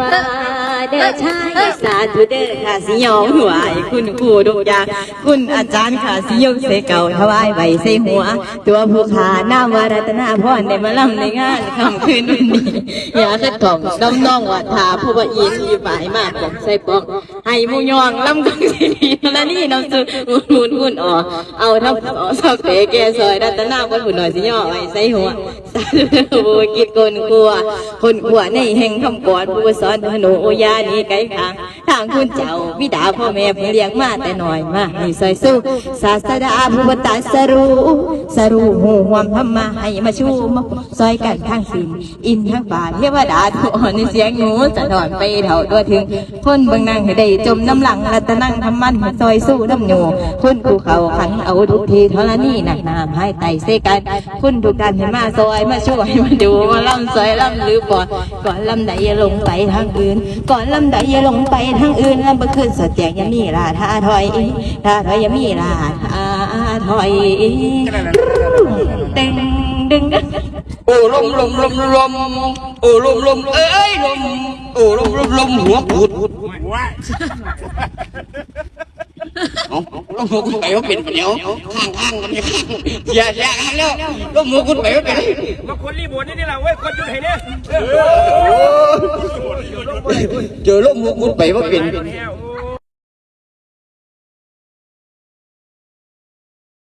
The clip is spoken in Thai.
ว่า เด้อชายสาธุเด้อค่ะสิยอมหัวคุณครูทุกยาคุณอาจารย์ค่ะสิยกเสเก่าถวายใบใส่หัว ตัวผู้ขาหน้าวารัตนาพรในมาลำในงานคำคืนวันนี้อย่าคัดของน้องน้องๆว่าทาผู้ว่อินอยู่ฝ่ายมากผมใส่ปอกให้มูยองลำกงสีนีแล้วนี่น้ำสุดอุ่นอุ่นอ๋อเอาทั้งอ๋อสอกเตแกซอยรัตนาคนผู้หน่อยสิย่อไว้ใส่หัวสาธุบูกิดคนกลัวคนกลัวในแห่งคำกอดผู้สอนหนูโอยานี่ไกล ทางทางคุณเจ้าบิดาพ่อแม่เพิ่งเลี้ยงมาแต่น้อยมาให้ซอยสู้ศาสดาผู้บตรัสรูสรูหูหวมธรรมาให้มาชูมาซอยกันข้างสินอินทั้งป่าเทวดาทุกในเสียงหนูสะท้อนไปเท่าตัวถึงคนเบางนางให้ได้จมน้ำหลังรัตนั่งทำมันซอยสู้น้ำหนูคนภูเขาขันเอาทุกทีเท่านี้หนักหนามให้ไตเสกันคุณทุกการให้มาซอยมาช่วยมาดูมาล่ำซอยล่ำหรือก่อนก่อนล่ำใดอย่าลงไปทางอื่นก่อนล่ำใดอย่าลงไปทางอื่นลำบ่ขึ้นสดแจงยามีลาท่าถอยท่าถอยยามีลาท่าถอยตึงดึงดึงโอ้ลมลมลมลมโอ้ลมลมเอ้ยลมโอ้ลมลมลมหัวปูดลมหัวคุณไปว่าเป็นปะเดี๋ยวข้างข้างกันเนี่ยข้างอย่าอย่ากันแล้วลมหัวคุณไปว่าเป็นมาคนรีบวนนี่นี่แหละเว้ยคนอยู่ไหนเนี่ย เจอล่มหัวมุดไปว่าเป็น